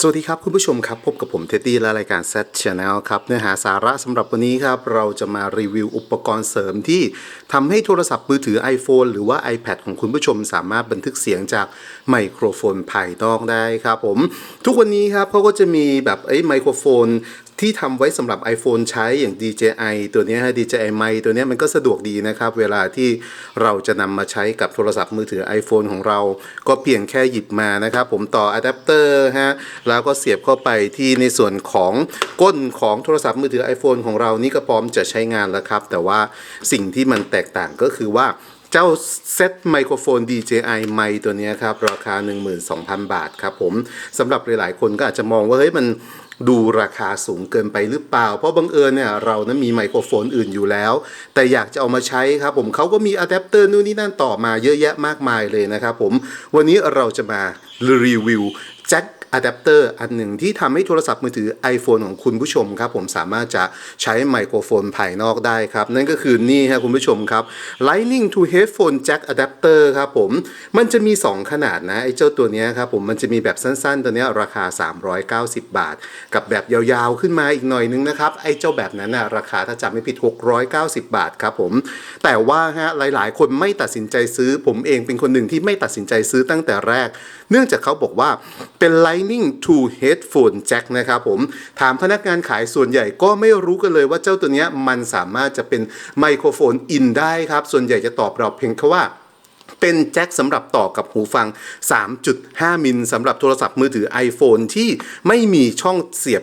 สวัสดีครับคุณผู้ชมครับ พบกับผมเท็ดดี้และรายการ s ซ t Channel ครับ เนื้อหาสาระสำหรับวันนี้ครับ เราจะมารีวิวอุปกรณ์เสริมที่ทำให้โทรศัพท์มือถือ iPhone หรือว่า iPad ของคุณผู้ชมสามารถบันทึกเสียงจากไมโครโฟนภายนอกได้ครับผม ทุกวันนี้ครับเขาก็จะมีแบบไอ้ไมโครโฟน ที่ทำไว้สำหรับ iPhone ใช้อย่าง DJI ตัวนี้ฮะ DJI ไมตัวนี้มันก็สะดวกดีนะครับ เวลาที่เราจะนำมาใช้กับโทรศัพท์มือถือ iPhone ของเรา ก็เพียงแค่หยิบมานะครับ ผมต่ออะแดปเตอร์ฮะ แล้วก็เสียบเข้าไปที่ในส่วนของก้นของโทรศัพท์มือถือ iPhone ของเรานี่ก็พร้อมจะใช้งานแล้วครับ แต่ว่าสิ่งที่มันแตกต่างก็คือว่าเจ้าเซตไมโครโฟน DJI ไมตัวนี้ครับ ราคา 12,000 บาทครับผมสำหรับหลายๆคนก็อาจจะมองว่า เฮ้ย มัน ดูราคาสูงเกินไปหรือเปล่า เพราะบังเอิญเนี่ยเรานั้นมีไมโครโฟนอื่นอยู่แล้ว แต่อยากจะเอามาใช้ครับผมเขาก็มีอะแดปเตอร์นู่นนี่นั่นต่อมาเยอะแยะมากมายเลยนะครับผมวันนี้เราจะมารีวิว อะแดปเตอร์อันหนึ่งที่ทำให้โทรศัพท์มือถือ iPhone ของคุณผู้ชมครับผมสามารถจะใช้ไมโครโฟนภายนอกได้ครับ นั่นก็คือนี่ครับคุณผู้ชมครับ Lightning to Headphone Jack Adapter ครับผม มันจะมี 2 ขนาดนะไอ้เจ้าตัวนี้ครับผมมันจะมีแบบสั้นๆ ตัวนี้ราคา 390 บาท กับแบบยาวๆขึ้นมาอีกหน่อยนึงนะครับไอ้เจ้าแบบนั้นนะราคาถ้าจำไม่ผิด 690 บาทครับผมแต่ว่าฮะหลายๆ คนไม่ตัดสินใจซื้อ ผมเองเป็นคนหนึ่งที่ไม่ตัดสินใจซื้อตั้งแต่แรก เนื่องจากเขาบอกว่าเป็น Lightning to Headphone Jack นะครับผม ถามพนักงานขายส่วนใหญ่ก็ไม่รู้กันเลยว่าเจ้าตัวนี้มันสามารถจะเป็นไมโครโฟนอินได้ครับ ส่วนใหญ่จะตอบเราเพียงแค่ว่าเป็นแจ็คสำหรับต่อกับหูฟัง 3.5 มิลสำหรับโทรศัพท์มือถือ iPhone ที่ไม่มีช่องเสียบ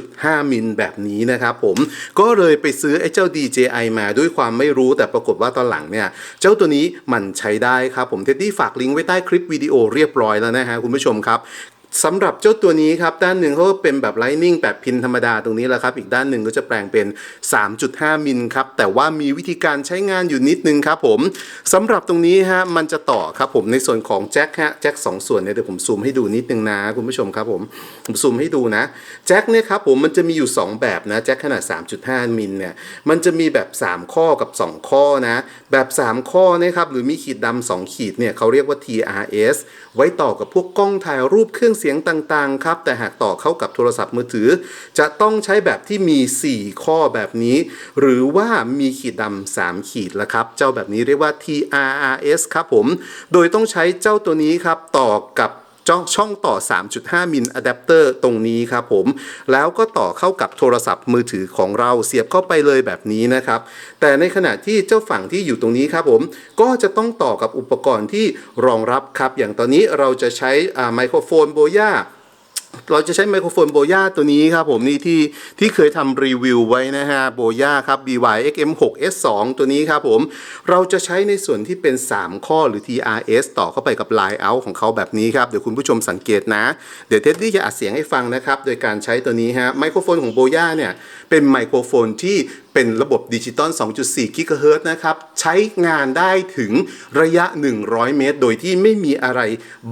3.5 มิลแบบนี้นะครับผม ก็เลยไปซื้อไอ้เจ้า DJI มาด้วยความไม่รู้แต่ปรากฏว่าตอนหลังเนี่ย เจ้าตัวนี้มันใช้ได้ครับผม เท็ดดี้ฝากลิงก์ไว้ใต้คลิปวิดีโอเรียบร้อยแล้วนะฮะคุณผู้ชมครับ สำหรับเจ้าตัวนี้ครับ ด้านหนึ่งเขาก็เป็นแบบ Lightning แบบพินธรรมดาตรงนี้แหละครับ อีกด้านหนึ่งก็จะแปลงเป็น 3.5 มิลครับ แต่ว่ามีวิธีการใช้งานอยู่นิดนึงครับผมสำหรับตรงนี้ฮะมันจะต่อครับผมในส่วนของแจ็คฮะแจ็คสองส่วนเนี่ยเดี๋ยวผมซูมให้ดูนิดนึงนะคุณผู้ชมครับผมผมซูมให้ดูนะแจ็คเนี่ยครับผมมันจะมีอยู่ 2 แบบนะแจ็คขนาด 3.5 มิลเนี่ยมันจะมีแบบ 3 ข้อกับ 2 ข้อนะแบบ 3 ข้อเนะครับหรือมีขีดดำ2ขีดเนี่ยเขาเรียกว่า TRS ไว้ต่อกับพวกกล้องถ่ายรูปเครื่องสียงต่างๆครับ แต่หากต่อเข้ากับโทรศัพท์มือถือ จะต้องใช้แบบที่มี 4 ข้อแบบนี้ หรือว่ามีขีดดำ3ขีดละครับ เจ้าแบบนี้เรียกว่า TRRS ครับผม โดยต้องใช้เจ้าตัวนี้ครับต่อกับ ช่องช่องต่อ 3.5 มิลอะแดปเตอร์ตรงนี้ครับผม แล้วก็ต่อเข้ากับโทรศัพท์มือถือของเราเสียบเข้าไปเลยแบบนี้นะครับ แต่ในขณะที่เจ้าฝั่งที่อยู่ตรงนี้ครับผม ก็จะต้องต่อกับอุปกรณ์ที่รองรับครับ อย่างตอนนี้เราจะใช้ไมโครโฟนโบย่า เราจะใช้ไมโครโฟนโบย่าตัวนี้ครับผมนี่ที่ที่เคยทำรีวิวไว้นะฮะโบย่าครับ BY XM6S2 ตัวนี้ครับผม เราจะใช้ในส่วนที่เป็น 3 ข้อหรือ TRS ต่อเข้าไปกับ Line Out ของเขาแบบนี้ครับ เดี๋ยวคุณผู้ชมสังเกตนะ เดี๋ยวเท็ดดี้จะอัดเสียงให้ฟังนะครับ โดยการใช้ตัวนี้ฮะไมโครโฟนของโบย่าเนี่ยเป็นไมโครโฟนที่ เป็นระบบดิจิตอล 2.4 กิกะเฮิรตซ์นะครับ ใช้งานได้ถึงระยะ 100 เมตร โดยที่ไม่มีอะไร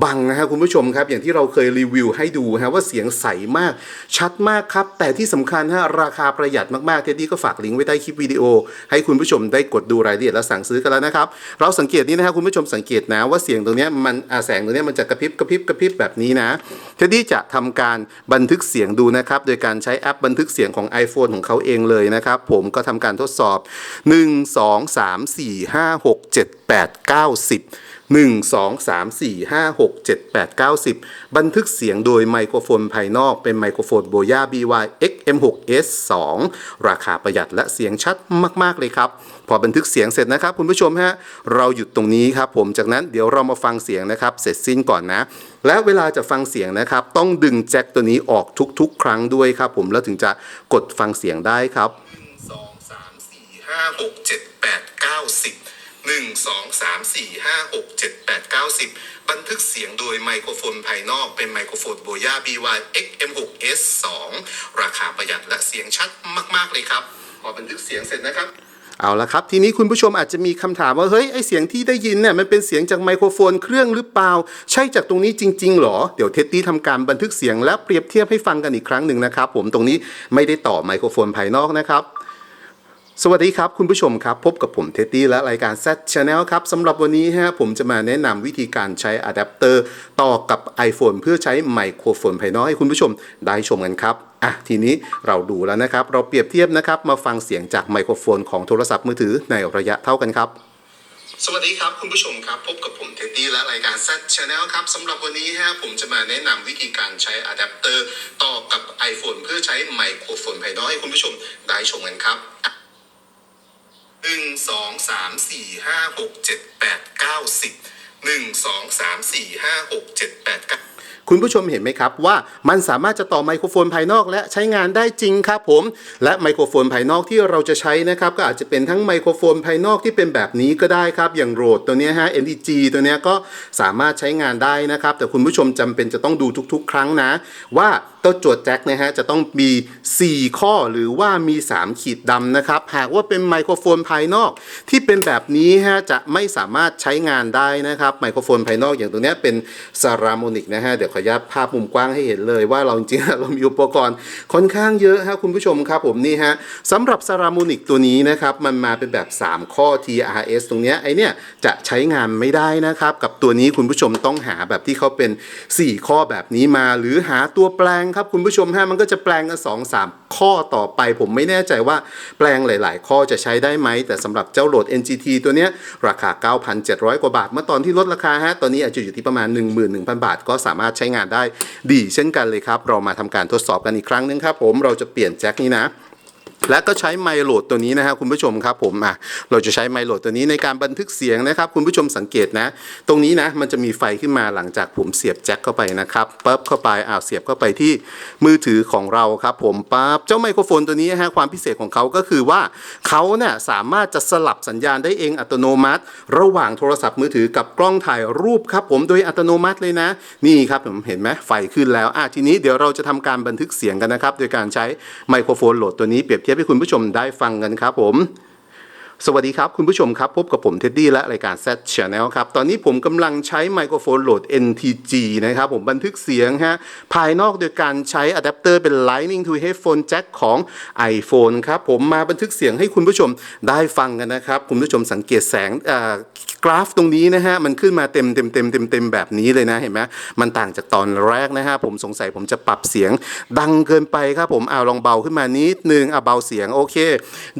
บังนะครับคุณผู้ชมครับ อย่างที่เราเคยรีวิวให้ดูฮะว่าเสียงใสมาก ชัดมากครับ แต่ที่สำคัญฮะราคาประหยัดมากๆ เท็ดดี้ก็ฝากลิงก์ไว้ใต้คลิปวิดีโอ ให้คุณผู้ชมได้กดดูรายละเอียดและสั่งซื้อกันแล้วนะครับ เราสังเกตนี้นะครับคุณผู้ชมสังเกตนะว่าเสียงตรงนี้มันอาแสงตรงนี้มันจะกระพริบกระพริบกระพริบแบบนี้นะเท็ดดี้จะทำการบันทึกเสียงดูนะครับโดยการใช้แอปบันทึกเสียงของ iPhone ของเขาเองเลยนะครับผมก็ทำการทดสอบ 1 2 3 4 5 6 7 8 9 10 1 2 3 4 5 6 7 8 9 10 บันทึกเสียงโดยไมโครโฟนภายนอกเป็นไมโครโฟน Boya BY XM6S2 ราคาประหยัดและเสียงชัดมากๆเลยครับ พอบันทึกเสียงเสร็จนะครับคุณผู้ชมฮะเราหยุดตรงนี้ครับผมจากนั้นเดี๋ยวเรามาฟังเสียงนะครับเสร็จสิ้นก่อนนะ และเวลาจะฟังเสียงนะครับ ต้องดึงแจ็คตัวนี้ออกทุกๆ ครั้งด้วยครับผมแล้วถึงจะกดฟังเสียงได้ครับ ห้าหกเจ็ดแปดเก้าสิบหนึ่งสองสามสี่ห้าหกเจ็ดแปดเก้าสิบบันทึกเสียงโดยไมโครโฟนภายนอกเป็นไมโครโฟนโบย่า BY XM6S2 ราคาประหยัดและเสียงชัดมาก ๆ เลยครับพอบันทึกเสียงเสร็จนะครับเอาละครับทีนี้คุณผู้ชมอาจจะมีคำถามว่าเฮ้ยไอเสียงที่ได้ยินเนี่ยมันเป็นเสียงจากไมโครโฟนเครื่องหรือเปล่า ใช่จากตรงนี้จริง ๆ หรอ เดี๋ยวเท็ดดี้ทำการบันทึกเสียงและเปรียบเทียบให้ฟังกันอีกครั้งหนึ่งนะครับผมตรงนี้ไม่ได้ต่อไมโครโฟนภายนอกนะครับ สวัสดีครับ คุณผู้ชมครับ พบกับผมเท็ดดี้และรายการ Z Channel ครับสำหรับวันนี้ฮะผมจะมาแนะนำวิธีการใช้อะแดปเตอร์ต่อกับ iPhone เพื่อใช้ไมโครโฟนภายนอกให้คุณผู้ชมได้ชมกันครับอะทีนี้เราดูแล้วนะครับ เราเปรียบเทียบนะครับ มาฟังเสียงจากไมโครโฟนของโทรศัพท์มือถือในระยะเท่ากันครับ สวัสดีครับคุณผู้ชมครับ พบกับผมเท็ดดี้และรายการ Z Channel ครับสำหรับวันนี้ฮะผมจะมาแนะนำวิธีการใช้อะแดปเตอร์ต่อกับ iPhone เพื่อใช้ไมโครโฟนภายนอกให้คุณผู้ชมได้ชมกันครับ หนึ่งสองสามสี่ห้าหกเจ็ดแปดเก้าสิบหนึ่งสองสามสี่ห้าหกเจ็ดแปดเก้าคุณผู้ชมเห็นไหมครับว่ามันสามารถจะต่อไมโครโฟนภายนอกและใช้งานได้จริงครับผม และไมโครโฟนภายนอกที่เราจะใช้นะครับก็อาจจะเป็นทั้งไมโครโฟนภายนอกที่เป็นแบบนี้ก็ได้ครับ อย่างโรดตัวนี้ฮะ NDG ตัวนี้ก็สามารถใช้งานได้นะครับ แต่คุณผู้ชมจำเป็นจะต้องดูทุก ๆ ครั้งนะว่า ตัวจวดแจ็คนะฮะจะต้องมี 4 ข้อหรือว่ามี 3 ขีดดำนะครับ หากว่าเป็นไมโครโฟนภายนอก ที่เป็นแบบนี้ฮะจะไม่สามารถใช้งานได้นะครับไมโครโฟนภายนอกอย่างตัวเนี้ยเป็นซารามนิกนะฮะเดี๋ยวขออนุญาตภาพมุมกว้างให้เห็นเลยว่าเราจริงๆเรามีอุปกรณ์ค่อนข้างเยอะฮะคุณผู้ชมครับผมนี่ฮะสำหรับซารามนิกตัวนี้นะครับมันมาเป็นแบบ 3 ข้อ TRS ตรงเนี้ยไอเนี้ยจะใช้งานไม่ได้นะครับกับตัวนี้คุณผู้ชมต้องหาแบบที่เขาเป็น 4 ข้อแบบนี้มาหรือหาตัวแปลงครับคุณผู้ชมฮะมันก็จะแปลงกันสองสามข้อต่อไป ผมไม่แน่ใจว่าแปลงหลาย ๆ ข้อจะใช้ได้ไหม แต่สำหรับเจ้าโหลด NGT ตัวเนี้ยราคา 9,700 กว่าบาท เมื่อตอนที่ลดราคาฮะตอนนี้อาจจะอยู่ที่ประมาณ 11,000 บาท ก็สามารถใช้งานได้ดีเช่นกันเลยครับ เรามาทำการทดสอบกันอีกครั้งหนึงครับผมเราจะเปลี่ยนแจ็คนี้นะ และก็ใช้ไมโหลดตัวนี้นะฮะคุณผู้ชมครับผมอะเราจะใช้ไมโหลดตัวนี้ในการบันทึกเสียงนะครับ คุณผู้ชมสังเกตนะ ตรงนี้นะมันจะมีไฟขึ้นมาหลังจากผมเสียบแจ็คเข้าไปนะครับปั๊บเข้าไปอ้าวเสียบเข้าไปที่มือถือของเราครับผมปั๊บเจ้าไมโครโฟนตัวนี้ฮะความพิเศษของเขาก็คือว่าเขาเนี่ยสามารถจะสลับสัญญาณได้เองอัตโนมัติ ระหว่างโทรศัพท์มือถือกับกล้องถ่ายรูปครับผมโดยอัตโนมัติเลยนะ นี่ครับผมเห็นไหมไฟขึ้นแล้วอะทีนี้เดี๋ยวเราจะทำการบันทึกเสียงกันนะครับโดยการใช้ไมโครโฟนโหลดตัวนี้เปรียบเทียบให้คุณผู้ชมได้ฟังกันครับผม สวัสดีครับ คุณผู้ชมครับ พบกับผมเท็ดดี้และรายการ Z Channel ครับ ตอนนี้ผมกำลังใช้ไมโครโฟนโหลด NTG นะครับ ผมบันทึกเสียงฮะ ภายนอกโดยการใช้อะแดปเตอร์เป็น Lightning to Headphone Jack ของ iPhone ครับ ผมมาบันทึกเสียงให้คุณผู้ชมได้ฟังกันนะครับ คุณผู้ชมสังเกตแสงกราฟตรงนี้นะฮะ มันขึ้นมาเต็มเต็มเต็มเต็มเต็มแบบนี้เลยนะเห็นไหมมันต่างจากตอนแรกนะฮะผมสงสัยผมจะปรับเสียงดังเกินไปครับผมเอาลองเบาขึ้นมานิดนึงเอาเบาเสียงโอเค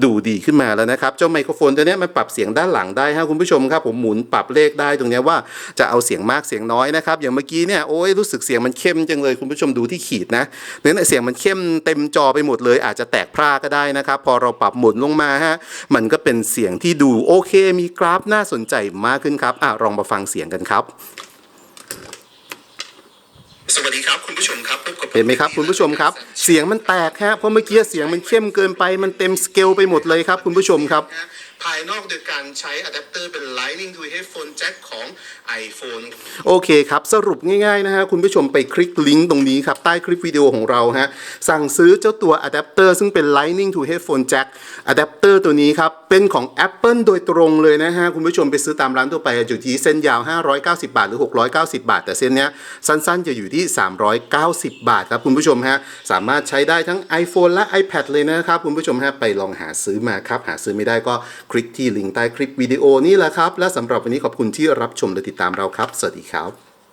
ดูดีขึ้นมาแล้วนะครับเจ้าไมโครโฟนตัวเนี้ยมันปรับเสียงด้านหลังได้ฮะคุณผู้ชมครับผมหมุนปรับเลขได้ตรงเนี้ยว่าจะเอาเสียงมากเสียงน้อยนะครับอย่างเมื่อกี้เนี่ยโอ้ยรู้สึกเสียงมันเข้มจังเลยคุณผู้ชมดูที่ขีดนะเนี่ยเสียงมันเข้มเต็มจอไปหมดเลย อาจจะแตกพร่าก็ได้นะครับ พอเราปรับหมุนลงมาฮะมันก็เป็นเสียงที่ดูโอเค มีกราฟน่าสนใจมากขึ้นครับอะลองมาฟังเสียงกันครับสวัสดีครับคุณผู้ชมครับพบกับเห็นไหมครับคุณผู้ชมครับ เสียงมันแตกฮะเพราะเมื่อกี้เสียงมันเข้มเกินไปมันเต็มสเกลไปหมดเลยครับ คุณผู้ชมครับ ภายนอกโดยการใช้อะแดปเตอร์เป็น Lightning to Headphone Jack ของ iPhone โอเคครับ สรุปง่ายๆนะฮะคุณผู้ชมไปคลิกลิงก์ตรงนี้ครับ ใต้คลิปวิดีโอของเราฮะ สั่งซื้อเจ้าตัวอะแดปเตอร์ซึ่งเป็น Lightning to Headphone Jack อะแดปเตอร์ตัวนี้ครับ เป็นของ Apple โดยตรงเลยนะฮะ คุณผู้ชมไปซื้อตามร้านทั่วไปอยู่ที่เส้นยาว 590 บาท หรือ 690 บาท แต่เส้นเนี้ยสั้นๆจะอยู่ที่ 390 บาทครับคุณผู้ชมฮะสามารถใช้ได้ทั้ง iPhone และ iPad เลยนะครับคุณผู้ชมฮะไปลองหาซื้อมาครับหาซื้อไม่ได้ก็คลิกที่ลิงก์ใต้คลิปวิดีโอนี่แหละครับ และสำหรับวันนี้ขอบคุณที่รับชมและติดตามเราครับ สวัสดีครับ